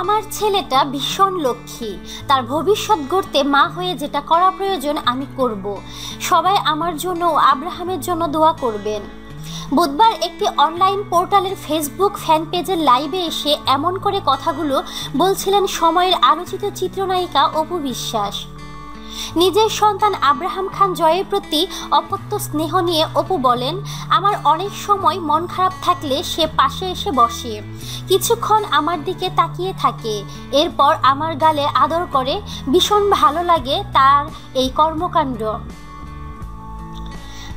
আমার ছেলেটা ভীষণ লক্ষ্মী। তার ভবিষ্যৎ গড়তে মা হয়ে যেটা করা প্রয়োজন আমি করব। সবাই আমার জন্য ও আব্রাহামের জন্য দোয়া করবেন। বুধবার একটি অনলাইন পোর্টালের ফেসবুক ফ্যান পেজের লাইভে এসে এমন করে কথাগুলো বলছিলেন সময়ের আলোচিত চিত্রনায়িকা অপু বিশ্বাস। নিজের সন্তান আব্রাহাম খান জয়ের প্রতি অপত্য স্নেহ নিয়ে অপু বলেন, আমার অনেক সময় মন খারাপ থাকলে সে পাশে এসে বসে। কিছুক্ষণ আমার দিকে তাকিয়ে থাকে। এরপর আমার গালে আদর করে, ভীষণ ভালো লাগে তার এই কর্মকাণ্ড।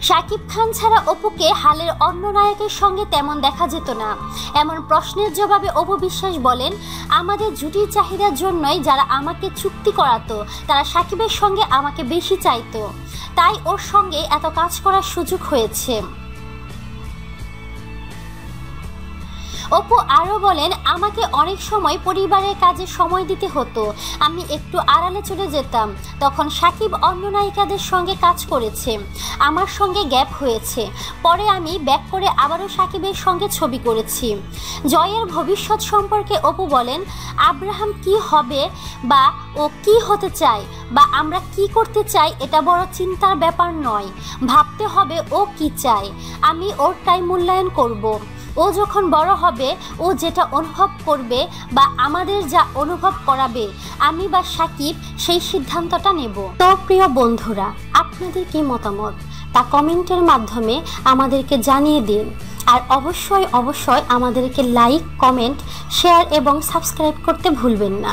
শাকিব খান ছাড়া অপুকে হালের অন্য নায়কের সঙ্গে তেমন দেখা যেত না। এমন প্রশ্নের জবাবে অপু বিশ্বাস বলেন, আমাদের জুটির চাহিদার জন্যই যারা আমাকে চুক্তি করাতো, তারা সাকিবের সঙ্গে আমাকে বেশি চাইতো। তাই ওর সঙ্গে এত কাজ করার সুযোগ হয়েছে। অপু আরও বলেন, আমাকে অনেক সময় পরিবারের কাজে সময় দিতে হতো। আমি একটু আড়ালে চলে যেতাম। তখন সাকিব অন্য নায়িকাদের সঙ্গে কাজ করেছে। আমার সঙ্গে গ্যাপ হয়েছে। পরে আমি ব্যাক করে আবারও সাকিবের সঙ্গে ছবি করেছি। জয়ের ভবিষ্যৎ সম্পর্কে অপু বলেন, আব্রাহাম কি হবে বা ও কি হতে চায় বা আমরা কি করতে চাই এটা বড় চিন্তার ব্যাপার নয়। ভাবতে হবে ও কি চায়। আমি ওর ওরটাই মূল্যায়ন করব। ও যখন বড় হবে, ও যেটা অনুভব করবে বা আমাদের যা অনুভব করাবে, আমি বা সাকিব সেই সিদ্ধান্তটা নেব। তো প্রিয় বন্ধুরা, আপনাদের কি মতামত? তা কমেন্টের মাধ্যমে আমাদেরকে জানিয়ে দিন। আর অবশ্যই অবশ্যই আমাদেরকে লাইক, কমেন্ট, শেয়ার এবং সাবস্ক্রাইব করতে ভুলবেন না।